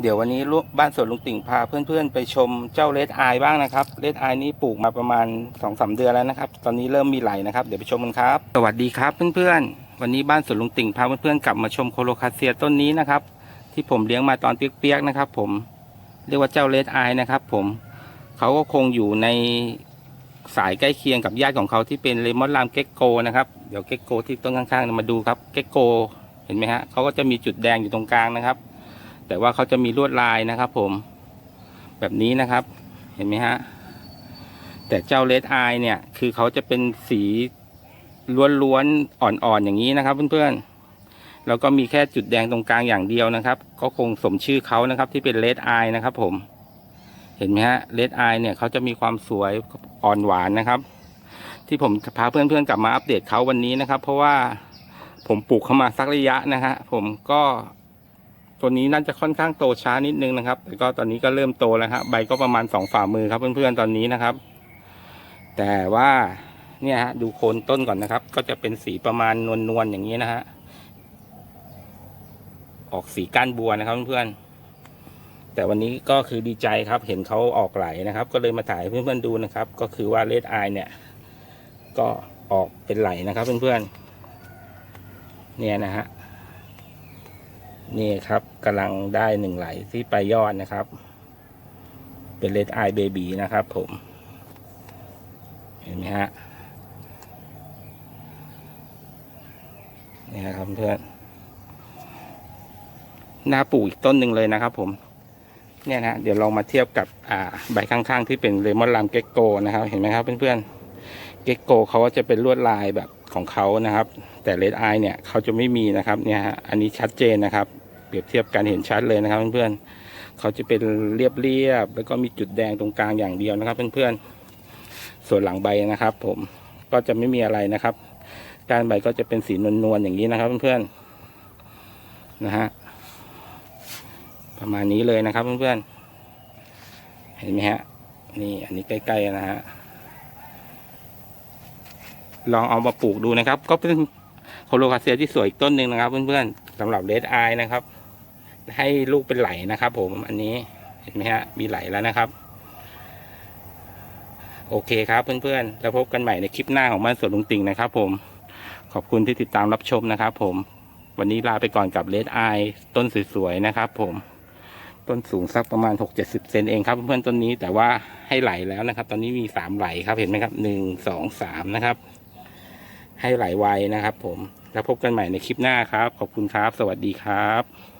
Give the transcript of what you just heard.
เดี๋ยววันนี้บ้านสวนลุงติ่งพาเพื่อนๆ ไปชมเจ้าเลดอายบ้างนะครับเลดอายนี้ปลูกมาประมาณ2อสเดือนแล้วนะครับ ตอนนี้เริ่มมีไหลนะครับ เดี๋ยวไปชมกันครับ สวัสดีครับเพื่อนๆ วันนี้บ้านสวนลุงติ่งพาเพื่อนๆกลับมาชมโคโลคาเซียต้นนี้นะครับ ที่ผมเลี้ยงมาตอนเปียกๆนะครับ ผมเรียกว่าเจ้าเลดอายนะครับ ผมเขาก็คงอยู่ในสายใกล้เคียงกับญาติของเขาที่เป็นเลมอนลามเก็กโกนะครับเดี๋ยวเก็กโกที่ต้นข้างๆมาดูครับเก็กโกเห็นไหมฮะเขาก็จะมีจุดแดงอยู่ตรงกลางนะครับ แต่ว่าเขาจะมีลวดลายนะครับ ผม แบบนี้นะครับ เห็นไหมฮะ แต่เจ้าเลดอายเนี่ย คือเขาจะเป็นสีล้วนๆอ่อนๆอย่างนี้นะครับ เพื่อนๆ แล้วก็มีแค่จุดแดงตรงกลางอย่างเดียวนะครับ ก็คงสมชื่อเขานะครับ ที่เป็นเลดอายนะครับ ผม เห็นไหมฮะเลดอายเนี่ยเขาจะมีความสวยอ่อนหวานนะครับ ที่ผมพาเพื่อนๆกลับมาอัปเดตเขาวันนี้นะครับ เพราะว่าผมปลูกเขามาสักระยะนะฮะผมก็ ตัวนี้น่าจะค่อนข้างโตช้านิดนึงนะครับ แต่ก็ตอนนี้ก็เริ่มโตแล้วครับใบก็ประมาณสองฝ่ามือครับ เพื่อนๆตอนนี้นะครับ แต่ว่าเนี่ยฮะดูโคนต้นก่อนนะครับ ก็จะเป็นสีประมาณนวลๆอย่างนี้นะฮะออกสีก้านบัวนะครับเพื่อนๆแต่วันนี้ก็คือดีใจครับ เห็นเขาออกไหลนะครับ ก็เลยมาถ่ายเพื่อนๆดูนะครับ ก็คือว่าเลดไอเนี่ย ก็ออกเป็นไหลนะครับเพื่อนๆเนี่ยนะฮะ นี่ครับกำลังได้หนึ่งไหลที่ไปลายยอดนะครับ เป็นเลดไอเบบีนะครับผม เห็นไหมฮะนี่ครับเพื่อนหน้าปลูกอีกต้นหนึ่งเลยนะครับผม เนี่ยนะเดี๋ยวลองมาเทียบกับอ่าใบข้างๆ ที่เป็นเลมอนลามเกกโกนะครับ เห็นไหมครับเพื่อนๆเกกโกเขาก็จะเป็นลวดลายแบบ ของเขานะครับ แต่เลดไอเนี่ยเขาจะไม่มีนะครับเนี่ยฮะอันนี้ชัดเจนนะครับ เปรียบเทียบกันเห็นชัดเลยนะครับเพื่อนๆเขาจะเป็นเรียบๆแล้วก็มีจุดแดงตรงกลางอย่างเดียวนะครับ เพื่อนๆส่วนหลังใบนะครับ ผมก็จะไม่มีอะไรนะครับการใบก็จะเป็นสีนวลๆอย่างนี้นะครับ เพื่อนๆนะฮะประมาณนี้เลยนะครับ เพื่อนๆเห็นไหมฮะนี่อันนี้ใกล้ๆนะฮะ ลองเอามาปลูกดูนะครับ ก็เป็นโคโลคาเซียที่สวยอีกต้นหนึ่งนะครับ เพื่อนๆสำหรับเลดไอนะครับ ให้ลูกเป็นไหลนะครับ ผมอันนี้เห็นไหมฮะมีไหลแล้วนะครับ โอเคครับเพื่อนๆแล้วพบกันใหม่ในคลิปหน้าของบ้านสวนลุงติ่งนะครับ ผมขอบคุณที่ติดตามรับชมนะครับ ผม วันนี้ลาไปก่อนกับเลดไอต้นสวยๆนะครับ ผมต้นสูงสักประมาณ 6-70เซนเองครับเพื่อนๆต้นนี้แต่ว่าให้ไหลแล้วนะครับ ตอนนี้มีสามไหลครับเห็นไหมครับหนึ่งสองสามนะครับ ให้ไหลไวนะครับผม แล้วพบกันใหม่ในคลิปหน้าครับ ขอบคุณครับ สวัสดีครับ